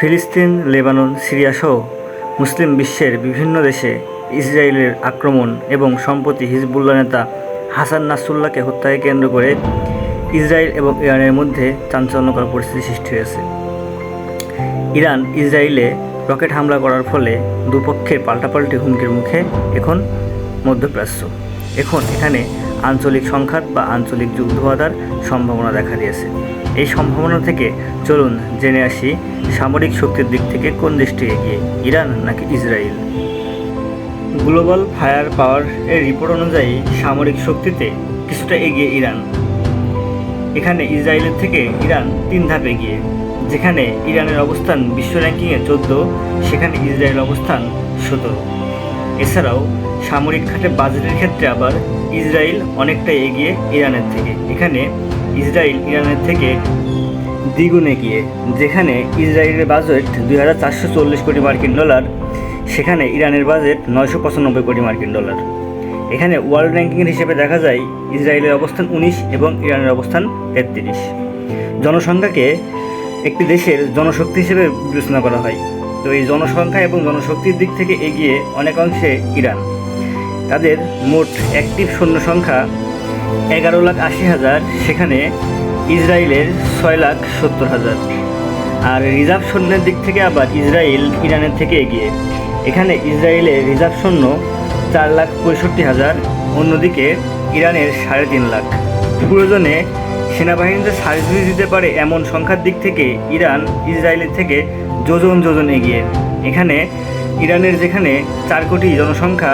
ফিলিস্তিন, Lebanon, Syria সহ মুসলিম বিশ্বের বিভিন্ন দেশে ইসরায়েলের আক্রমণ এবং সম্প্রতি হিজবুল্লাহ নেতা হাসান নাসরুল্লাহকে হত্যাকে কেন্দ্র করে ইসরায়েল এবং ইরানের মধ্যে চাঞ্চল্যকর পরিস্থিতি সৃষ্টি হয়েছে। ইরান ইসরায়েলে রকেট হামলা করার ফলে দুপক্ষের পাল্টাপাল্টি হুমকির মুখে এখন মধ্যপ্রাচ্য। এখন এখানে আঞ্চলিক সংঘাত বা আঞ্চলিক যুদ্ধ বাধার সম্ভাবনা দেখা দিয়েছে। এই সম্ভাবনা থেকে চলুন জেনে আসি সামরিক শক্তির দিক থেকে কোন দেশটি এগিয়ে, ইরান নাকি ইসরায়েল? গ্লোবাল ফায়ার পাওয়ার এর রিপোর্ট অনুযায়ী সামরিক শক্তিতে কিছুটা এগিয়ে ইরান। এখানে ইসরায়েলের থেকে ইরান তিন ধাপ এগিয়ে, যেখানে ইরানের অবস্থান বিশ্ব র্যাঙ্কিংয়ে চোদ্দ, সেখানে ইসরায়েল অবস্থান সতেরো। এছাড়াও, সামরিক খাতে বাজেটের ক্ষেত্রে আবার ইসরায়েল অনেকটাই এগিয়ে ইরানের থেকে। এখানে ইসরায়েল ইরানের থেকে দ্বিগুণ এগিয়ে। যেখানে ইসরায়েলের বাজেট দুই হাজার চারশো চল্লিশ কোটি মার্কিন ডলার, সেখানে ইরানের বাজেট নয়শো পঁচানব্বই কোটি মার্কিন ডলার। এখানে ওয়ার্ল্ড র্যাঙ্কিংয়ের হিসেবে দেখা যায়, ইসরায়েলের অবস্থান উনিশ এবং ইরানের অবস্থান তেত্রিশ। জনসংখ্যাকে একটি দেশের জনশক্তি হিসেবে বিবেচনা করা হয়। তো এই জনসংখ্যা এবং জনশক্তির দিক থেকে এগিয়ে অনেকাংশে ইরান। তাদের মোট অ্যাক্টিভ সৈন্য সংখ্যা এগারো লাখ আশি হাজার, সেখানে ইসরায়েলের ছয় লাখ সত্তর হাজার। আর রিজার্ভ সৈন্যের দিক থেকে আবার ইসরায়েল ইরানের থেকে এগিয়ে। এখানে ইসরায়েলের রিজার্ভ সৈন্য চার লাখ পঁয়ষট্টি হাজার, অন্যদিকে ইরানের সাড়ে তিন লাখ। প্রয়োজনে সেনাবাহিনীতে সার্ভিস দিতে পারে এমন সংখ্যার দিক থেকে ইরান ইসরায়েলের থেকে যোজন যোজন এগিয়ে। এখানে ইরানের যেখানে চার কোটি জনসংখ্যা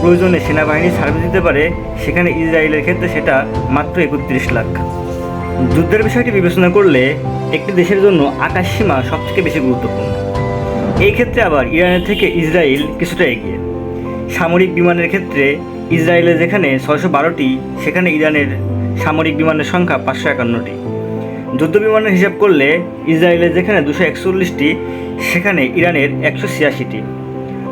প্রয়োজনে সেনাবাহিনী সার্ভিস দিতে পারে, সেখানে ইসরায়েলের ক্ষেত্রে সেটা মাত্র একত্রিশ লাখ। যুদ্ধের বিষয়টি বিবেচনা করলে একটি দেশের জন্য আকাশসীমা সবথেকে বেশি গুরুত্বপূর্ণ। এই ক্ষেত্রে আবার ইরানের থেকে ইসরায়েল কিছুটা এগিয়ে। সামরিক বিমানের ক্ষেত্রে ইসরায়েলের যেখানে ছয়শো বারোটি, সেখানে ইরানের সামরিক বিমানের সংখ্যা পাঁচশো একান্নটি। যুদ্ধ বিমানের হিসাব করলে ইসরায়েলের যেখানে দুশো একচল্লিশটি, সেখানে ইরানের একশো ছিয়াশিটি।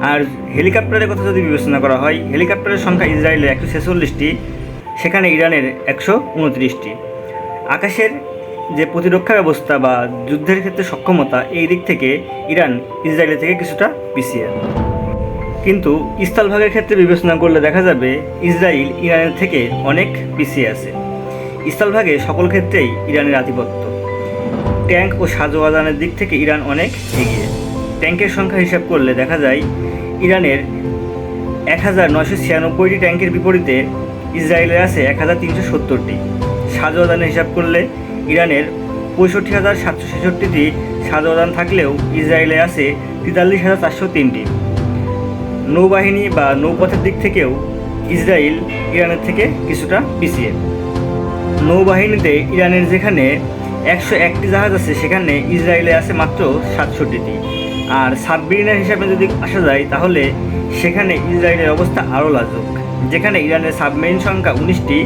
আর হেলিকপ্টারের কথা যদি বিবেচনা করা হয়, হেলিকপ্টারের সংখ্যা ইসরায়েলের একশো ছেচল্লিশটি, সেখানে ইরানের একশো উনত্রিশটি। আকাশের যে প্রতিরক্ষা ব্যবস্থা বা যুদ্ধের ক্ষেত্রে সক্ষমতা, এই দিক থেকে ইরান ইসরায়েলের থেকে কিছুটা পিছিয়ে। কিন্তু স্থলভাগের ক্ষেত্রে বিবেচনা করলে দেখা যাবে, ইসরায়েল ইরানের থেকে অনেক পিছিয়ে আছে। স্থলভাগে সকল ক্ষেত্রেই ইরানের আধিপত্য। ট্যাঙ্ক ও সাজোয়াদানের দিক থেকে ইরান অনেক এগিয়ে। ট্যাঙ্কের সংখ্যা হিসাব করলে দেখা যায়, ইরানের এক হাজার নয়শো ছিয়ানব্বইটি ট্যাঙ্কের বিপরীতে ইসরায়েলের আছে এক হাজার তিনশো সত্তরটি। সাজোয়াদানের হিসাব করলে ইরানের পঁয়ষট্টি হাজার সাতশো ছেষট্টিটি সাজোয়াদান থাকলেও ইসরায়েলে আছে তেতাল্লিশ হাজার চারশো তিনটি। নৌবাহিনী বা নৌপথের দিক থেকেও ইসরায়েল ইরানের থেকে কিছুটা পিছিয়ে। নৌবাহিনীতে ইরানের যেখানে একশো একটি জাহাজ আছে, সেখানে ইসরায়েলে আছে মাত্র সাতষট্টিটি। আর সাবমেরিনের হিসাবে যদি আসা যায়, তাহলে সেখানে ইসরায়েলের অবস্থা আরও লাজুক। যেখানে ইরানের সাবমেরিন সংখ্যা উনিশটি,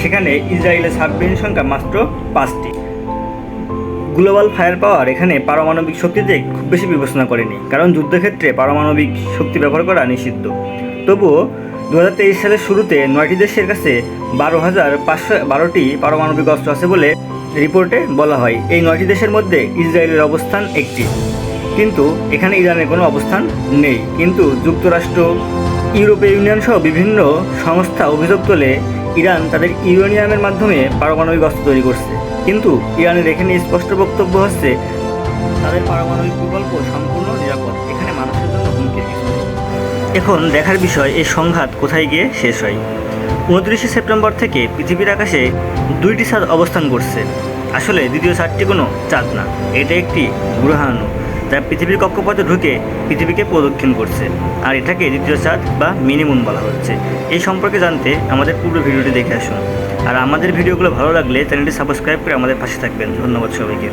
সেখানে ইসরায়েলের সাবমেরিন সংখ্যা মাত্র পাঁচটি। গ্লোবাল ফায়ার পাওয়ার এখানে পারমাণবিক শক্তিতে খুব বেশি বিবেচনা করেনি, কারণ যুদ্ধক্ষেত্রে পারমাণবিক শক্তি ব্যবহার করা নিষিদ্ধ। তবুও দু হাজার তেইশ সালের শুরুতে নয়টি দেশের কাছে বারো হাজার পাঁচশো বারোটি পারমাণবিক অস্ত্র আছে বলে রিপোর্টে বলা হয়। এই নয়টি দেশের মধ্যে ইসরায়েলের অবস্থান একটি। কিন্তু এখানে ইরানের কোনো অবস্থান নেই। কিন্তু যুক্তরাষ্ট্র, ইউরোপীয় ইউনিয়ন সহ বিভিন্ন সংস্থা অভিযোগ তোলে ইরান তাদের ইউরেনিয়ামের মাধ্যমে পারমাণবিক অস্ত্র তৈরি করছে। কিন্তু ইরানের এখানে স্পষ্ট বক্তব্য হচ্ছে, তাদের পারমাণবিক প্রকল্প সম্পূর্ণ নিরাপদ। এখন দেখার বিষয়, এই সংঘাত কোথায় গিয়ে শেষ হয়? উনত্রিশে সেপ্টেম্বর থেকে পৃথিবীর আকাশে দুইটি চাঁদ অবস্থান করছে। আসলে দ্বিতীয় চাঁদটি কোনো চাঁদ না, এটা একটি গ্রহাণু যা পৃথিবীর কক্ষপথে ঢুকে পৃথিবীকে প্রদক্ষিণ করছে। আর এটাকে দ্বিতীয় চাঁদ বা মিনিমুন বলা হচ্ছে। এই সম্পর্কে জানতে আমাদের পুরো ভিডিওটি দেখে আসুন। আর আমাদের ভিডিওগুলো ভালো লাগলে চ্যানেলটি সাবস্ক্রাইব করে আমাদের পাশে থাকবেন। ধন্যবাদ সবাইকে।